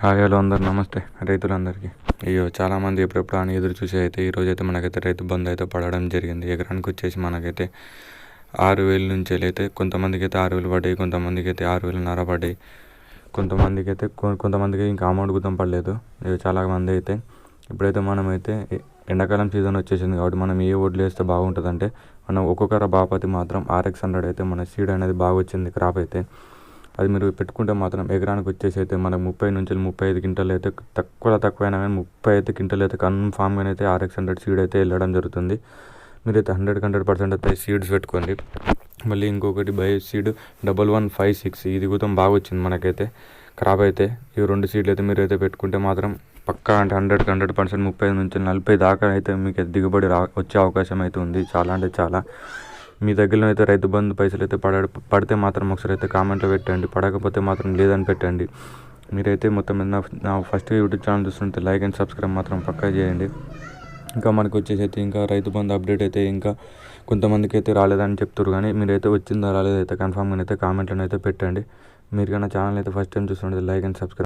Hi hello అందరు. నమస్తే. రైతులందరికీ. అయ్యో చాలామంది ఎప్పుడెప్పుడు అని ఎదురు చూసి అయితే ఈరోజు అయితే మనకైతే రైతు బంధు అయితే పడడం జరిగింది. ఎకరానికి వచ్చేసి మనకైతే ఆరు వేల నుంచి అయితే కొంతమందికి అయితే ఆరు వేలు పడ్డాయి కొంతమందికి అయితే ఆరు వేలున్నర పడ్డాయి. కొంతమందికి అయితే కొ- కొంతమందికి ఇంకా అమౌంట్ గుతం పడలేదు. ఇక చాలా మంది అయితే ఇప్పుడైతే మనమైతే ఎండాకాలం సీజన్ వచ్చేసింది కాబట్టి మనం ఏ వడ్లు వేస్తే బాగుంటుంది అంటే మనం ఒక్కొక్కర బాపతి మాత్రం ఆర్ఎక్స్ హండ్రెడ్ అయితే మన సీడ్ అనేది బాగా వచ్చింది క్రాప్ అయితే. అది మీరు పెట్టుకుంటే మాత్రం ఎకరానికి వచ్చేసి అయితే మనకు ముప్పై నుంచి ముప్పై ఐదు క్వింటల్ అయితే తక్కువ తక్కువైనా కానీ ముప్పై ఐదు క్వింటల్ అయితే కన్ఫామ్గా అయితే ఆర్ఎక్స్ హండ్రెడ్ సీడ్ అయితే వెళ్ళడం జరుగుతుంది. మీరైతే హండ్రెడ్ హండ్రెడ్ పర్సెంట్ అయితే సీడ్స్ పెట్టుకోండి. మళ్ళీ ఇంకొకటి by seed double one five six ఇది కూడా బాగా వచ్చింది మనకైతే. క్రాప్ అయితే ఈ రెండు సీడ్లు అయితే మీరు అయితే పెట్టుకుంటే మాత్రం పక్కా అంటే హండ్రెడ్ హండ్రెడ్ పర్సెంట్ ముప్పై నుంచి నలభై దాకా అయితే మీకు అయితే దిగుబడి రా వచ్చే అవకాశం అయితే ఉంది. చాలా అంటే చాలా. మీ దగ్గరలో అయితే రైతు బంధు పైసలు అయితే పడ పడితే మాత్రం ఒకసారి అయితే కామెంట్లో పెట్టండి. పడకపోతే మాత్రం లేదని పెట్టండి. మీరైతే మొత్తం మీద నా నా ఫస్ట్ యూట్యూబ్ ఛానల్ చూస్తుంటే లైక్ అండ్ సబ్స్క్రైబ్ మాత్రం పక్కా చేయండి. ఇంకా మనకు వచ్చేసి అయితే ఇంకా రైతు బంధు అప్డేట్ అయితే ఇంకా కొంతమందికి అయితే రాలేదని చెప్తారు కానీ మీరైతే వచ్చిందా రాలేదైతే కన్ఫామ్గా అయితే కామెంట్లను అయితే పెట్టండి. మీరు కానీ ఛానల్ అయితే ఫస్ట్ టైం చూస్తుంటే లైక్ అండ్ సబ్స్క్రైబ్